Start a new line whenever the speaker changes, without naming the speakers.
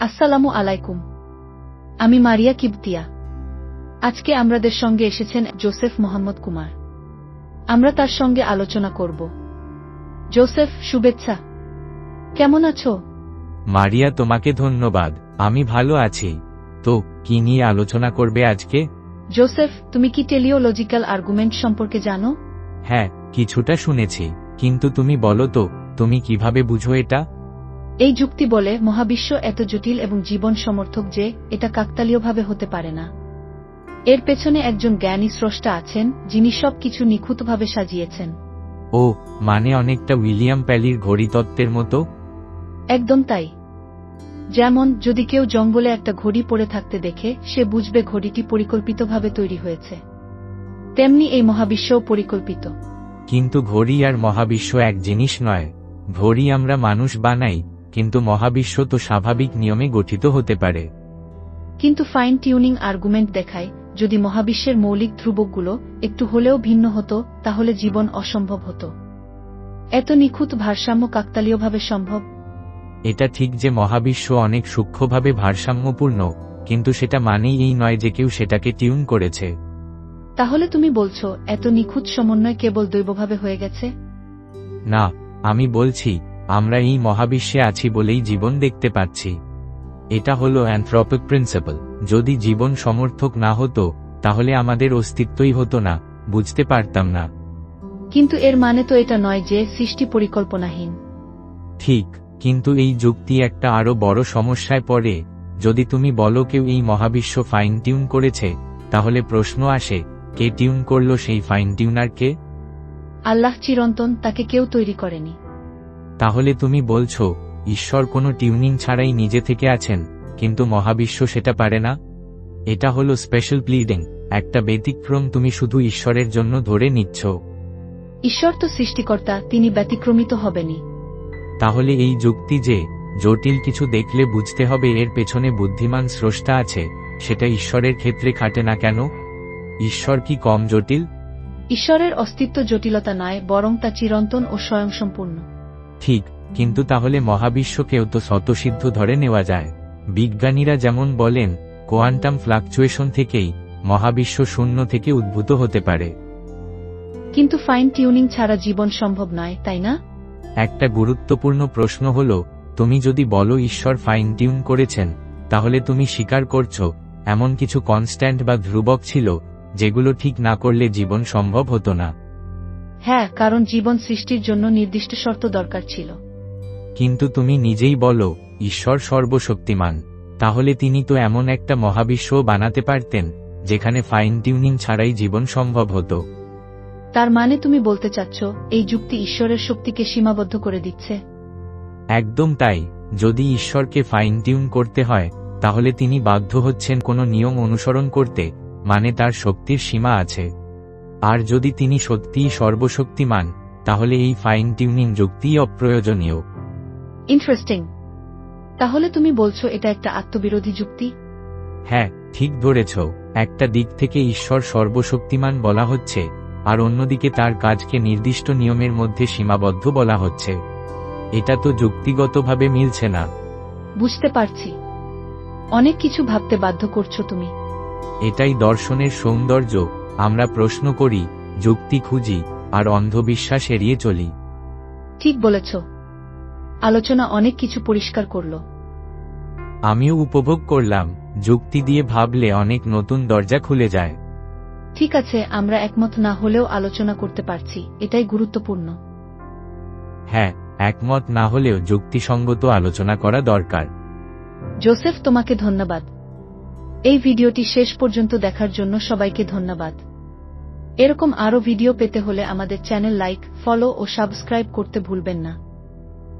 আসসালামু আলাইকুম। আমি মারিয়া কিবতিয়া। আজকে আমাদের সঙ্গে এসেছেন জোসেফ মোহাম্মদ কুমার। আমরা তার সঙ্গে আলোচনা করব। জোসেফ শুভেচ্ছা। কেমন আছো?
মারিয়া তোমাকে ধন্যবাদ। আমি ভালো আছি। তো কি নিয়ে আলোচনা করবে আজকে?
জোসেফ তুমি কি টেলিওলজিক্যাল আর্গুমেন্ট সম্পর্কে জানো?
হ্যাঁ কিছুটা শুনেছি। কিন্তু তুমি বলো তো তুমি কীভাবে বুঝো এটা?
এই যুক্তি বলে মহাবিশ্ব এত জটিল এবং জীবন সমর্থক যে এটা কাকতালীয়ভাবে হতে পারে না। এর পেছনে একজন জ্ঞানী স্রষ্টা আছেন যিনি সব কিছু নিখুঁতভাবে সাজিয়েছেন।
ও মানে অনেকটা উইলিয়াম প্যালির ঘড়ি তত্ত্বের মতো?
একদম তাই। যেমন যদি কেউ জঙ্গলে একটা ঘড়ি পড়ে থাকতে দেখে সে বুঝবে ঘড়িটি পরিকল্পিতভাবে তৈরি হয়েছে। তেমনি এই মহাবিশ্বও পরিকল্পিত।
কিন্তু ঘড়ি আর মহাবিশ্ব এক জিনিস নয়। ঘড়ি আমরা মানুষ বানাই কিন্তু মহাবিশ্ব তো স্বাভাবিক নিয়মে গঠিত হতে পারে।
কিন্তু ফাইন টিউনিং আর্গুমেন্ট দেখায় যদি মহাবিশ্বের মৌলিক ধ্রুবকগুলো একটু হলেও ভিন্ন হতো তাহলে জীবন অসম্ভব হতো। এত নিখুঁত ভারসাম্য কাকতালীয়ভাবে সম্ভব?
এটা ঠিক যে মহাবিশ্ব অনেক সূক্ষ্মভাবে ভারসাম্যপূর্ণ কিন্তু সেটা মানেই এই নয় যে কেউ সেটাকে টিউন করেছে।
তাহলে তুমি বলছো এত নিখুঁত সমন্বয় কেবল দৈবভাবে হয়ে গেছে?
না আমি বলছি আমরা এই মহাবিশ্বে আছি বলেই জীবন দেখতে পাচ্ছি। এটা হলো অ্যান্থ্রপিক প্রিন্সিপাল যদি জীবন সমর্থক না হতো তাহলে আমাদের অস্তিত্বই হতো না বুঝতে পারতাম না।
কিন্তু এর মানে তো এটা নয় যে সৃষ্টি পরিকল্পনাহীন।
ঠিক কিন্তু এই যুক্তি একটা আরও বড় সমস্যায় পড়ে। যদি তুমি বলো কেউ এই মহাবিশ্ব ফাইন টিউন করেছে তাহলে প্রশ্ন আসে কে টিউন করল সেই ফাইন টিউনারকে
আল্লাহ চিরন্তন তাকে কেউ তৈরি করেনি।
তাহলে তুমি বলছো ঈশ্বর কোনো টিউনিং ছাড়াই নিজে থেকে আছেন কিন্তু মহাবিশ্ব সেটা পারে না? এটা হলো স্পেশাল প্লিডিং একটা ব্যতিক্রম তুমি শুধু ঈশ্বরের জন্য ধরে নিচ্ছ।
ঈশ্বর তো সৃষ্টিকর্তা তিনি ব্যতিক্রমিত হবেনি
তাহলে এই যুক্তি যে জটিল কিছু দেখলে বুঝতে হবে এর পেছনে বুদ্ধিমান স্রষ্টা আছে সেটা ঈশ্বরের ক্ষেত্রে খাটে না কেন? ঈশ্বর কি কম জটিল?
ঈশ্বরের অস্তিত্ব জটিলতা নয় বরং তা চিরন্তন ও স্বয়ংসম্পূর্ণ।
ঠিক কিন্তু তাহলে মহাবিশ্বকেও তো স্বতসিদ্ধ ধরে নেওয়া যায়। বিজ্ঞানীরা যেমন বলেন কোয়ান্টাম ফ্লাকচুয়েশন থেকেই মহাবিশ্ব শূন্য থেকে উদ্ভূত হতে পারে।
কিন্তু ফাইন টিউনিং ছাড়া জীবন সম্ভব নয় তাই না?
একটা গুরুত্বপূর্ণ প্রশ্ন হল তুমি যদি বলো ঈশ্বর ফাইন টিউন করেছেন তাহলে তুমি স্বীকার করছ এমন কিছু কনস্ট্যান্ট বা ধ্রুবক ছিল যেগুলো ঠিক না করলে জীবন সম্ভব হতো না।
হ্যাঁ কারণ জীবন সৃষ্টির জন্য নির্দিষ্ট শর্ত দরকার ছিল।
কিন্তু তুমি নিজেই বলো ঈশ্বর সর্বশক্তিমান। তাহলে তিনি তো এমন একটা মহাবিশ্ব বানাতে পারতেন যেখানে ফাইন টিউনিং ছাড়াই জীবন সম্ভব হতো।
তার মানে তুমি বলতে চাচ্ছ এই যুক্তি ঈশ্বরের শক্তিকে সীমাবদ্ধ করে দিচ্ছে?
একদম তাই যদি ঈশ্বরকে ফাইন টিউন করতে হয় তাহলে তিনি বাধ্য হচ্ছেন কোনো নিয়ম অনুসরণ করতে মানে তার শক্তির সীমা আছে। আর যদি তিনি সত্যিই সর্বশক্তিমান তাহলে এই ফাইন টিউনিং যুক্তিই অপ্রয়োজনীয়।
ইন্টারেস্টিং তাহলে তুমি বলছো এটা একটা আত্মবিরোধী যুক্তি?
হ্যাঁ ঠিক ধরেছ। একটা দিক থেকে ঈশ্বর সর্বশক্তিমান বলা হচ্ছে আর অন্যদিকে তার কাজকে নির্দিষ্ট নিয়মের মধ্যে সীমাবদ্ধ বলা হচ্ছে। এটা তো যুক্তিগতভাবে মিলছে না।
বুঝতে পারছি। অনেক কিছু ভাবতে বাধ্য করছ তুমি।
এটাই দর্শনের সৌন্দর্য। আমরা প্রশ্ন করি যুক্তি খুঁজি আর অন্ধবিশ্বাস এড়িয়ে চলি।
ঠিক বলেছ। আলোচনা অনেক কিছু পরিষ্কার করল।
আমিও উপভোগ করলাম যুক্তি দিয়ে ভাবলে অনেক নতুন দরজা খুলে যায়।
ঠিক আছে আমরা একমত না হলেও আলোচনা করতে পারছি এটাই গুরুত্বপূর্ণ।
হ্যাঁ একমত না হলেও যুক্তিসঙ্গত আলোচনা করা দরকার।
জোসেফ তোমাকে ধন্যবাদ। এই ভিডিওটি শেষ পর্যন্ত দেখার জন্য সবাইকে ধন্যবাদ। এরকম আরও ভিডিও পেতে হলে আমাদের চ্যানেল লাইক, ফলো ও সাবস্ক্রাইব করতে ভুলবেন না।